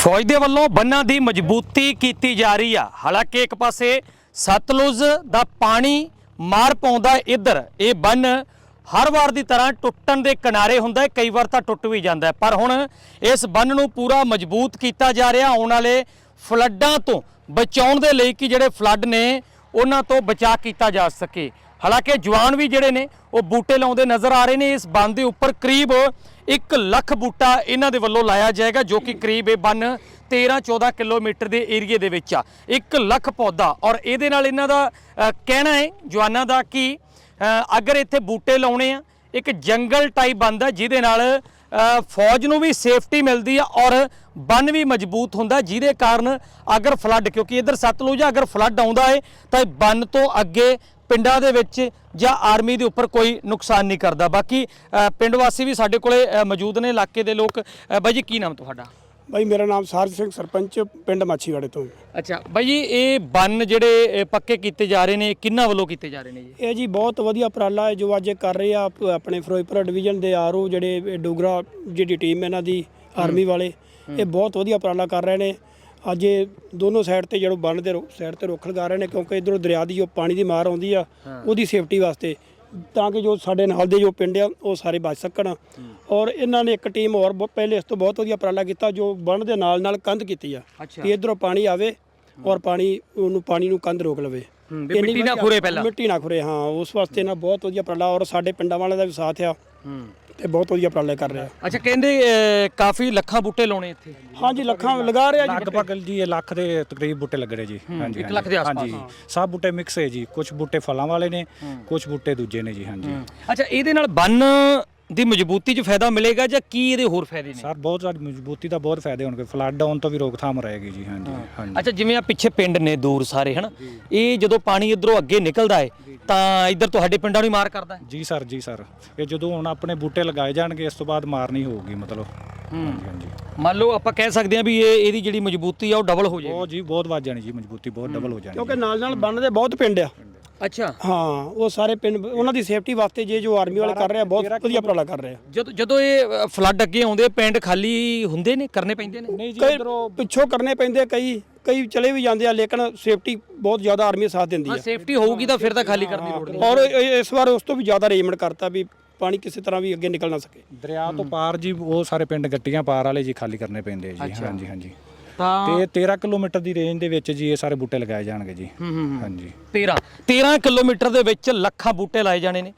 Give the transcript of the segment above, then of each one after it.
ਫੌਜ ਦੇ ਵੱਲੋਂ ਬੰਨਾਂ ਦੀ ਮਜ਼ਬੂਤੀ ਕੀਤੀ ਜਾ ਰਹੀ ਆ। ਹਾਲਾਂਕਿ ਇੱਕ ਪਾਸੇ ਸਤਲੁਜ ਦਾ ਪਾਣੀ ਮਾਰ ਪਾਉਂਦਾ ਇੱਧਰ, ਇਹ ਬੰਨ ਹਰ ਵਾਰ ਦੀ ਤਰ੍ਹਾਂ ਟੁੱਟਣ ਦੇ ਕਿਨਾਰੇ ਹੁੰਦਾ ਹੈ, ਕਈ ਵਾਰ ਤਾਂ ਟੁੱਟ ਵੀ ਜਾਂਦਾ ਪਰ ਹੁਣ ਇਸ ਬੰਨ ਨੂੰ ਪੂਰਾ ਮਜ਼ਬੂਤ ਕੀਤਾ ਜਾ ਰਿਹਾ। ਆਉਣ ਵਾਲੇ ਫਲੱਡਾਂ ਤੋਂ ਬਚਾਉਣ ਦੇ ਲਈ ਕਿ ਜਿਹੜੇ ਫਲੱਡ ਨੇ ਉਹਨਾਂ ਤੋਂ ਬਚਾਅ ਕੀਤਾ ਜਾ ਸਕੇ। ਹਾਲਾਂਕਿ ਜਵਾਨ ਵੀ ਜਿਹੜੇ ਨੇ, ਉਹ ਬੂਟੇ ਲਾਉਂਦੇ ਨਜ਼ਰ ਆ ਰਹੇ ਨੇ। ਇਸ ਬੰਨ ਦੇ ਉੱਪਰ ਕਰੀਬ 1 ਲੱਖ ਬੂਟਾ ਇਹਨਾਂ ਦੇ ਵੱਲੋਂ ਲਾਇਆ ਜਾਏਗਾ, ਜੋ ਕਿ ਕਰੀਬ ਇਹ ਬੰਨ 13-14 ਕਿਲੋਮੀਟਰ ਦੇ ਏਰੀਏ ਦੇ ਵਿੱਚ ਆ। 1 ਲੱਖ ਪੌਦਾ। ਔਰ ਇਹਦੇ ਨਾਲ ਇਹਨਾਂ ਦਾ ਕਹਿਣਾ ਹੈ ਜਵਾਨਾਂ ਦਾ ਕਿ ਅਗਰ ਇੱਥੇ ਬੂਟੇ ਲਾਉਣੇ ਆ, ਇੱਕ ਜੰਗਲ ਟਾਈਪ ਬਣਦਾ ਜਿਹਦੇ ਨਾਲ ਫੌਜ ਨੂੰ ਵੀ ਸੇਫਟੀ ਮਿਲਦੀ ਆ ਔਰ ਬੰਨ ਵੀ ਮਜ਼ਬੂਤ ਹੁੰਦਾ ਜਿਹਦੇ ਕਾਰਨ ਅਗਰ ਫਲੱਡ, ਕਿਉਂਕਿ ਇੱਧਰ ਸਤਲੁਜ ਅਗਰ ਫਲੱਡ ਆਉਂਦਾ ਏ, ਤਾਂ ਬੰਨ ਤੋਂ ਅੱਗੇ ਪਿੰਡਾਂ ਦੇ ਵਿੱਚ ਜਾਂ ਆਰਮੀ ਦੇ ਉੱਪਰ ਕੋਈ ਨੁਕਸਾਨ ਨਹੀਂ ਕਰਦਾ। ਬਾਕੀ ਪਿੰਡ ਵਾਸੀ ਵੀ ਸਾਡੇ ਕੋਲੇ ਮੌਜੂਦ ਨੇ, ਇਲਾਕੇ ਦੇ ਲੋਕ। ਬਾਈ ਜੀ, ਕੀ ਨਾਮ ਤੁਹਾਡਾ? ਬਾਈ ਮੇਰਾ ਨਾਮ ਸਾਰਜ ਸਿੰਘ ਸਰਪੰਚ ਪਿੰਡ ਮਾਛੀਵਾੜੇ ਤੋਂ ਅੱਛਾ ਬਾਈ ਜੀ ਇਹ ਬੰਨ ਜਿਹੜੇ ਪੱਕੇ ਕੀਤੇ ਜਾ ਰਹੇ ਨੇ ਕਿੰਨਾ ਵੱਲੋਂ ਕੀਤੇ ਜਾ ਰਹੇ ਨੇ ਜੀ? ਇਹ ਜੀ ਬਹੁਤ ਵਧੀਆ ਉਪਰਾਲਾ ਹੈ ਜੋ ਅੱਜ ਇਹ ਕਰ ਰਹੇ ਆ ਆਪ- ਆਪਣੇ ਫਿਰੋਜ਼ਪੁਰ ਡਿਵੀਜ਼ਨ ਦੇ ਆਰਓ ਜਿਹੜੇ ਡੋਗਰਾ ਜਿਹੜੀ ਟੀਮ ਇਹਨਾਂ ਦੀ ਆਰਮੀ ਵਾਲੇ ਇਹ ਬਹੁਤ ਵਧੀਆ ਉਪਰਾਲਾ ਕਰ ਰਹੇ ਨੇ। ਅੱਜ ਇਹ ਦੋਨੋਂ ਸਾਈਡ ਤੇ ਜਿਹੜੋ ਬੰਨ ਦੇ ਸਾਈਡ ਤੇ ਰੁੱਖ ਲਗਾ ਰਹੇ ਨੇ ਕਿਉਂਕਿ ਇਧਰੋਂ ਦਰਿਆ ਦੀ ਜੋ ਪਾਣੀ ਦੀ ਮਾਰ ਆਉਂਦੀ ਆ ਉਹਦੀ ਸੇਫਟੀ ਵਾਸਤੇ ਤਾਂ ਕਿ ਜੋ ਸਾਡੇ ਨਾਲ ਦੇ ਜੋ ਪਿੰਡ ਆ ਉਹ ਸਾਰੇ ਬਚ ਸਕਣ। ਔਰ ਇਹਨਾਂ ਨੇ ਇੱਕ ਟੀਮ ਹੋਰ ਬਹੁਤ- ਪਹਿਲੇ ਇਸ ਤੋਂ ਬਹੁਤ ਵਧੀਆ ਉਪਰਾਲਾ ਕੀਤਾ ਜੋ ਬੰਨ ਦੇ ਨਾਲ ਨਾਲ ਕੰਧ ਕੀਤੀ ਆ। ਅੱਛਾ। ਕਿ ਇਧਰੋਂ ਪਾਣੀ ਆਵੇ ਔਰ ਪਾਣੀ ਉਹਨੂੰ ਪਾਣੀ ਨੂੰ ਕੰਧ ਰੋਕ ਲਵੇ। ਵੀ ਇੰਨੀ ਮਿੱਟੀ ਨਾ ਵਧੀਆ- ਖੁਰੇ ਪਹਿਲਾਂ। ਮਿੱਟੀ ਨਾ ਖੁਰੇ ਹਾਂ ਉਸ ਵਾਸਤੇ ਨਾ ਬਹੁਤ ਵਧੀਆ ਉਪਰਾਲਾ ਔਰ ਸਾਡੇ ਪਿੰਡਾਂ ਵਾਲਿਆਂ ਦਾ ਵੀ ਸਾਥ ਆ। ਹੂੰ। ਤੇ ਬਹੁਤ ਵਧੀਆ ਉਪਰਾਲੇ ਕਰ ਰਿਹਾ ਅੱਛਾ ਕਹਿੰਦੇ ਕਾਫੀ ਲੱਖਾਂ ਬੂਟੇ ਲਾਉਣੇ ਇੱਥੇ। ਹਾਂਜੀ ਲੱਖਾਂ ਲਗਾ ਰਿਹਾ ਜੀ। ਲਗਭਗ ਜੀ ਇਹ ਲੱਖ ਦੇ ਤਕਰੀਬ ਬੂਟੇ ਲੱਗ ਰਹੇ ਜੀ। ਹਾਂਜੀ ਇੱਕ ਲੱਖ ਦੇ ਆਸ-ਪਾਸ। ਹਾਂਜੀ ਸਭ ਬੂਟੇ ਮਿਕਸ ਹੈ ਜੀ। ਕੁਝ ਬੂਟੇ ਫਲਾਂ ਵਾਲੇ ਨੇ ਕੁਝ ਬੂਟੇ ਦੂਜੇ ਨੇ ਜੀ ਹਾਂਜੀ। ਅੱਛਾ ਇਹਦੇ ਨਾਲ ਬੰਨ ਦੀ ਮਜ਼ਬੂਤੀ 'ਚ ਫਾਇਦਾ ਮਿਲੇਗਾ ਜਾਂ ਕੀ ਇਹਦੇ ਹੋਰ ਫਾਇਦੇ ਨੇ? ਸਰ ਬਹੁਤ ਸਾਰੀ ਮਜ਼ਬੂਤੀ ਦਾ ਬਹੁਤ ਫਾਇਦੇ ਹੋਣਗੇ। ਫਲੱਡ ਆਉਣ ਤੋਂ ਵੀ ਰੋਕਥਾਮ ਰਹੇਗੀ ਜੀ ਹਾਂਜੀ ਹਾਂਜੀ। ਅੱਛਾ ਜਿਵੇਂ ਆ ਪਿੱਛੇ ਪਿੰਡ ਨੇ ਦੂਰ ਸਾਰੇ ਹਨਾ? ਇਹ ਜਦੋਂ ਪਾਣੀ ਇਧਰੋਂ ਅੱਗੇ ਨਿਕਲਦਾ ਹੈ ਤਾਂ ਇਧਰ ਤੁਹਾਡੇ ਪਿੰਡਾਂ ਨੂੰ ਹੀ ਮਾਰ ਕਰਦਾ ਹੈ ਜੀ ਸਰ ਜੀ ਸਰ। ਇਹ ਜਦੋਂ ਹੁਣ ਆਪਣੇ ਬੂਟੇ ਲਗਾਏ ਜਾਣਗੇ ਇਸ ਤੋਂ ਬਾਅਦ ਮਾਰ ਨਹੀਂ ਹੋਊਗੀ ਮਤਲਬ। ਹਾਂਜੀ ਹਾਂਜੀ। ਮੰਨ ਲਓ ਆਪਾਂ ਕਹਿ ਸਕਦੇ ਹਾਂ ਵੀ ਇਹ ਇਹਦੀ ਜਿਹੜੀ ਮਜ਼ਬੂਤੀ ਆ ਉਹ ਡਬਲ ਹੋ ਜਾਏਗੀ। ਬਹੁਤ ਜੀ ਬਹੁਤ ਵੱਧ ਜਾਣੀ ਜੀ ਮਜ਼ਬੂਤੀ ਬਹੁਤ ਡਬਲ ਹੋ ਜਾਣੀ ਕਿਉਂਕਿ ਨਾਲ ਨਾਲ ਬੰਨ ਦੇ ਬਹੁਤ ਪਿੰਡ ਆ। ਅੱਛਾ। ਹਾਂ ਉਹ ਸਾਰੇ ਪਿੰਡ ਉਹਨਾਂ ਦੀ ਸੇਫਟੀ ਵਾਸਤੇ ਜੇ ਜੋ ਆਰਮੀ ਵਾਲੇ ਕਰ ਰਹੇ ਆ ਬਹੁਤ ਵਧੀਆ ਉਪਰਾਲਾ ਕਰ ਰਹੇ। ਆ ਜਦੋਂ ਜਦੋਂ ਇਹ ਫਲੱਡ ਅੱਗੇ ਆਉਂਦੇ ਪਿੰਡ ਖਾਲੀ ਹੁੰਦੇ ਨੇ ਕਰਨੇ ਪੈਂਦੇ ਨੇ? ਨਹੀਂ ਜੀ ਪਿੱਛੋਂ ਕਰਨੇ ਪੈਂਦੇ ਕਈ ਕਈ ਚਲੇ ਵੀ ਜਾਂਦੇ ਆ ਲੇਕਿਨ ਸੇਫਟੀ ਬਹੁਤ ਜ਼ਿਆਦਾ ਆਰਮੀ ਸਾਥ ਦਿੰਦੀ ਆ। ਸੇਫਟੀ ਹੋਊਗੀ ਤਾਂ ਫਿਰ ਤਾਂ ਖਾਲੀ ਕਰਨ ਦੀ ਲੋੜ ਨਹੀਂ। ਔਰ ਇਸ ਵਾਰ ਉਸ ਤੋਂ ਵੀ ਜ਼ਿਆਦਾ ਅਰੇਂਜਮੈਂਟ ਕਰਤਾ ਵੀ ਪਾਣੀ ਕਿਸੇ ਤਰ੍ਹਾਂ ਵੀ ਅੱਗੇ ਨਿਕਲ ਨਾ ਸਕੇ। ਦਰਿਆ ਤੋਂ ਪਾਰ ਜੀ ਉਹ ਸਾਰੇ ਪਿੰਡ ਗੱਟੀਆਂ ਪਾਰ ਵਾਲੇ ਜੀ ਖਾਲੀ ਕਰਨੇ ਪੈਂਦੇ ਆ ਜੀ। ਹਾਂਜੀ ਹਾਂਜੀ। ਤਾਂ ਤੇ 13 ਕਿਲੋਮੀਟਰ ਦੀ ਰੇਂਜ ਦੇ ਵਿੱਚ ਜੀ ਇਹ ਸਾਰੇ ਬੂਟੇ ਲਗਾਏ ਜਾਣਗੇ ਜੀ। ਹਾਂਜੀ। 13 13 ਕਿਲੋਮੀਟਰ ਦੇ ਵਿੱਚ ਲੱਖਾਂ ਬੂਟੇ ਲਾਏ ਜਾਣੇ ਨੇ।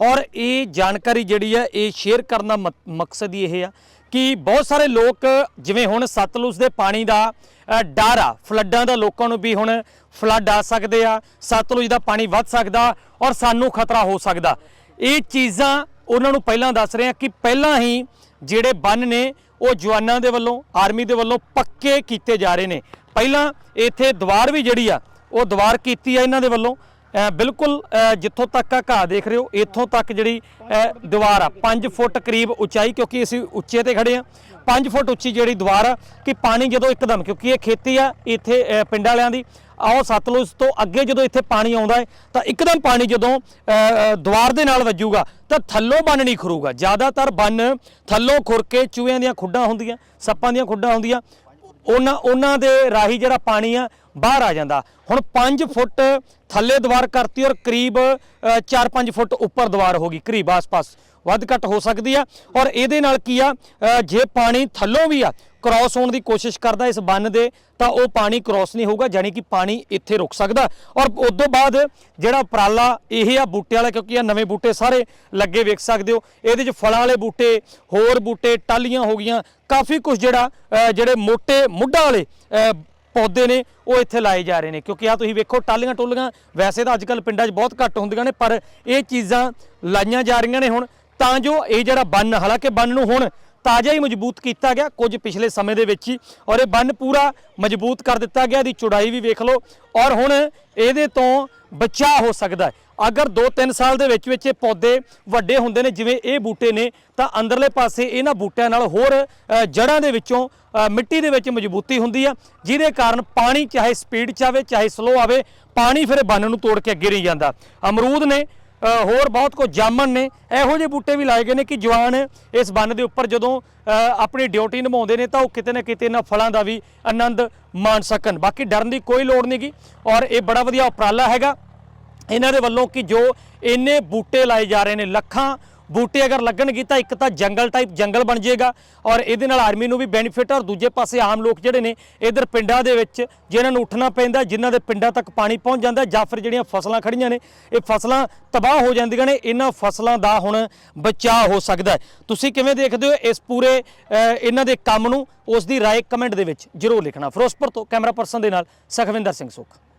ਔਰ ਇਹ ਜਾਣਕਾਰੀ ਜਿਹੜੀ ਆ ਇਹ ਸ਼ੇਅਰ ਕਰਨ ਦਾ ਮਕਸਦ ਹੀ ਇਹ ਆ ਕਿ ਬਹੁਤ ਸਾਰੇ ਲੋਕ ਜਿਵੇਂ ਹੁਣ ਸਤਲੁਜ ਦੇ ਪਾਣੀ ਦਾ ਡਰ ਆ। ਫਲੱਡਾਂ ਦਾ ਲੋਕਾਂ ਨੂੰ ਵੀ ਹੁਣ ਫਲੱਡ ਆ ਸਕਦੇ ਆ ਸਤਲੁਜ ਦਾ ਪਾਣੀ ਵੱਧ ਸਕਦਾ ਔਰ ਸਾਨੂੰ ਖਤਰਾ ਹੋ ਸਕਦਾ। ਇਹ ਚੀਜ਼ਾਂ ਉਹਨਾਂ ਨੂੰ ਪਹਿਲਾਂ ਦੱਸ ਰਹੇ ਆ ਕਿ ਪਹਿਲਾਂ ਹੀ ਜਿਹੜੇ ਬੰਨ ਨੇ ਉਹ ਜਵਾਨਾਂ ਦੇ ਵੱਲੋਂ, ਆਰਮੀ ਦੇ ਵੱਲੋਂ ਪੱਕੇ ਕੀਤੇ ਜਾ ਰਹੇ ਨੇ। ਪਹਿਲਾਂ ਇੱਥੇ ਦੀਵਾਰ ਵੀ ਜਿਹੜੀ ਆ, ਉਹ ਦੀਵਾਰ ਕੀਤੀ ਆ ਇਹਨਾਂ ਦੇ ਵੱਲੋਂ। ਬਿਲਕੁਲ ਜਿੱਥੋਂ ਤੱਕ ਆ ਘਾਹ ਦੇਖ ਰਹੇ ਹੋ, ਇੱਥੋਂ ਤੱਕ ਜਿਹੜੀ ਦੀਵਾਰ ਆ 5 ਫੁੱਟ ਕਰੀਬ ਉਚਾਈ, ਕਿਉਂਕਿ ਅਸੀਂ ਉੱਚੇ ਤੇ ਖੜੇ ਆ 5 ਫੁੱਟ ਉੱਚੀ ਜਿਹੜੀ ਦੀਵਾਰ ਆ ਕਿ ਪਾਣੀ ਜਦੋਂ ਇੱਕਦਮ ਕਿਉਂਕਿ ਇਹ ਖੇਤੀ ਆ ਇੱਥੇ ਪਿੰਡ ਵਾਲਿਆਂ ਦੀ ਆਓ ਸਤਲੁਜ ਤੋਂ ਅੱਗੇ ਜਦੋਂ ਇੱਥੇ ਪਾਣੀ ਆਉਂਦਾ ਹੈ ਤਾਂ ਇੱਕਦਮ ਪਾਣੀ ਜਦੋਂ ਅ, ਦੀਵਾਰ ਦੇ ਨਾਲ ਵੱਜੂਗਾ ਤਾਂ ਥੱਲੋਂ ਬੰਨ ਨਹੀਂ ਖੁਰੂਗਾ ਜ਼ਿਆਦਾਤਰ ਬੰਨ ਥੱਲੋਂ ਖੁਰ ਕੇ ਚੂਹਿਆਂ ਦੀਆਂ ਖੁੱਡਾਂ ਹੁੰਦੀਆਂ ਸੱਪਾਂ ਦੀਆਂ ਖੁੱਡਾਂ ਹੁੰਦੀਆਂ ਉਹਨਾਂ ਉਹਨਾਂ ਦੇ ਰਾਹੀ ਜਿਹੜਾ ਪਾਣੀ ਆ ਬਾਹਰ ਆ ਜਾਂਦਾ। ਹੁਣ 5 ਫੁੱਟ ਥੱਲੇ ਦੀਵਾਰ ਕਰਤੀ ਔਰ ਕਰੀਬ 4-5 ਫੁੱਟ ਉੱਪਰ ਦੀਵਾਰ ਹੋ ਗਈ ਕਰੀਬ ਆਸ-ਪਾਸ। ਵੱਧ ਘੱਟ ਹੋ ਸਕਦੀ ਆ। ਔਰ ਇਹਦੇ ਨਾਲ ਕੀ ਆ ਜੇ ਪਾਣੀ ਥੱਲੋਂ ਵੀ ਆ ਕ੍ਰਾਸ ਹੋਣ ਦੀ ਕੋਸ਼ਿਸ਼ ਕਰਦਾ ਇਸ ਬੰਨ ਦੇ, ਤਾਂ ਉਹ ਪਾਣੀ ਕ੍ਰਾਸ ਨਹੀਂ ਹੋਊਗਾ ਜਾਨੀ ਕਿ ਪਾਣੀ ਇੱਥੇ ਰੁਕ ਸਕਦਾ। ਔਰ ਉਸ ਤੋਂ ਬਾਅਦ ਜਿਹੜਾ ਉਪਰਾਲਾ ਇਹ ਆ ਬੂਟੇ ਵਾਲਾ, ਕਿਉਂਕਿ ਇਹ ਨਵੇਂ ਬੂਟੇ ਸਾਰੇ ਲੱਗੇ ਵੇਖ ਸਕਦੇ ਹੋ। ਇਹਦੇ 'ਚ ਫਲਾਂ ਵਾਲੇ ਬੂਟੇ, ਹੋਰ ਬੂਟੇ ਟਾਲੀਆਂ ਹੋ ਗਈਆਂ। ਕਾਫੀ ਕੁਝ ਜਿਹੜਾ ਜਿਹੜੇ ਮੋٹے ਮੁੱਢਾਂ ਵਾਲੇ ਪੌਦੇ ਨੇ, ਉਹ ਇੱਥੇ ਲਾਏ ਜਾ ਰਹੇ ਨੇ। ਕਿਉਂਕਿ ਆ ਤੁਸੀਂ ਵੇਖੋ ਟਾਲੀਆਂ ਟੋਲੀਆਂ ਵੈਸੇ ਤਾਂ ਅੱਜਕੱਲ ਪਿੰਡਾਂ 'ਚ ਬਹੁਤ ਘੱਟ ਹੁੰਦੀਆਂ ਨੇ, ਪਰ ਇਹ ਚੀਜ਼ਾਂ ਲਾਈਆਂ ਜਾ ਰਹੀਆਂ ਨੇ ਹੁਣ। ਤਾਂ ਜੋ ਇਹ ਜਿਹੜਾ ਬੰਨ ਹਾਲਾਂਕਿ ਬੰਨ ਨੂੰ ਹੁਣ ਤਾਜ਼ਾ ਹੀ ਮਜ਼ਬੂਤ ਕੀਤਾ ਗਿਆ ਕੁਝ ਪਿਛਲੇ ਸਮੇਂ ਦੇ ਵਿੱਚ ਹੀ ਔਰ ਇਹ ਬੰਨ ਪੂਰਾ ਮਜ਼ਬੂਤ ਕਰ ਦਿੱਤਾ ਗਿਆ ਇਹਦੀ ਚੌੜਾਈ ਵੀ ਵੇਖ ਲਓ ਔਰ ਹੁਣ ਇਹਦੇ ਤੋਂ ਬਚਾਅ ਹੋ ਸਕਦਾ ਅਗਰ 2-3 ਸਾਲ ਦੇ ਵਿੱਚ ਵਿੱਚ ਇਹ ਪੌਦੇ ਵੱਡੇ ਹੁੰਦੇ ਨੇ ਜਿਵੇਂ ਇਹ ਬੂਟੇ ਨੇ ਤਾਂ ਅੰਦਰਲੇ ਪਾਸੇ ਇਹਨਾਂ ਬੂਟਿਆਂ ਨਾਲ ਹੋਰ ਅ, ਜੜ੍ਹਾਂ ਦੇ ਵਿੱਚੋਂ ਮਿੱਟੀ ਦੇ ਵਿੱਚ ਮਜ਼ਬੂਤੀ ਹੁੰਦੀ ਆ ਜਿਹਦੇ ਕਾਰਨ ਪਾਣੀ ਚਾਹੇ ਸਪੀਡ ਚ ਆਵੇ ਚਾਹੇ ਸਲੋ ਆਵੇ ਪਾਣੀ ਫਿਰ ਬੰਨ ਨੂੰ ਤੋੜ ਕੇ ਅੱਗੇ ਨਹੀਂ ਜਾਂਦਾ। ਅਮਰੂਦ ਨੇ ਹੋਰ ਬਹੁਤ ਕੁਝ ਜਾਮਨ ਨੇ, ਇਹੋ ਜਿਹੇ ਬੂਟੇ ਵੀ ਲਾਏ ਗਏ ਨੇ ਕਿ ਜਵਾਨ ਇਸ ਬੰਨ ਦੇ ਉੱਪਰ ਜਦੋਂ ਆਪਣੀ ਡਿਊਟੀ ਨਿਭਾਉਂਦੇ ਨੇ ਤਾਂ ਉਹ ਕਿਤੇ ਨਾ ਕਿਤੇ ਇਹਨਾਂ ਫਲਾਂ ਦਾ ਵੀ ਆਨੰਦ ਮਾਣ ਸਕਣ। ਬਾਕੀ ਡਰਨ ਦੀ ਕੋਈ ਲੋੜ ਨਹੀਂਗੀ ਔਰ ਇਹ ਬੜਾ ਵਧੀਆ ਉਪਰਾਲਾ ਹੈਗਾ। ਇਹਨਾਂ ਦੇ ਵੱਲੋਂ ਕਿ ਜੋ ਇੰਨੇ ਬੂਟੇ ਲਾਏ ਜਾ ਰਹੇ ਨੇ, ਲੱਖਾਂ ਬੂਟੇ ਅਗਰ ਲੱਗਣਗੇ ਤਾਂ ਇੱਕ ਤਾਂ ਜੰਗਲ ਟਾਈਪ ਜੰਗਲ ਬਣ ਜਾਏਗਾ ਔਰ ਇਹਦੇ ਨਾਲ ਆਰਮੀ ਨੂੰ ਵੀ ਬੈਨੀਫਿਟ ਔਰ ਦੂਜੇ ਪਾਸੇ ਆਮ ਲੋਕ ਜਿਹੜੇ ਨੇ ਇਧਰ ਪਿੰਡਾਂ ਦੇ ਵਿੱਚ ਜਿਨ੍ਹਾਂ ਨੂੰ ਉੱਠਣਾ ਪੈਂਦਾ, ਜਿਨ੍ਹਾਂ ਦੇ ਪਿੰਡਾਂ ਤੱਕ ਪਾਣੀ ਪਹੁੰਚ ਜਾਂਦਾ ਜਾਂ ਫਿਰ ਜਿਹੜੀਆਂ ਫਸਲਾਂ ਖੜੀਆਂ ਨੇ, ਇਹ ਫਸਲਾਂ ਤਬਾਹ ਹੋ ਜਾਂਦੀਆਂ ਨੇ, ਇਹਨਾਂ ਫਸਲਾਂ ਦਾ ਹੁਣ ਬਚਾਅ ਹੋ ਸਕਦਾ ਤੁਸੀਂ ਕਿਵੇਂ ਦੇਖਦੇ ਹੋ ਇਸ ਪੂਰੇ ਇਹਨਾਂ ਦੇ ਕੰਮ ਨੂੰ? ਉਸ ਦੀ ਰਾਏ ਕਮੈਂਟ ਦੇ ਵਿੱਚ ਜਰੂਰ ਲਿਖਣਾ। ਫਿਰੋਜ਼ਪੁਰ ਤੋਂ ਕੈਮਰਾ ਪਰਸਨ ਦੇ ਨਾਲ ਸਖਵਿੰਦਰ ਸਿੰਘ ਸੁਖ।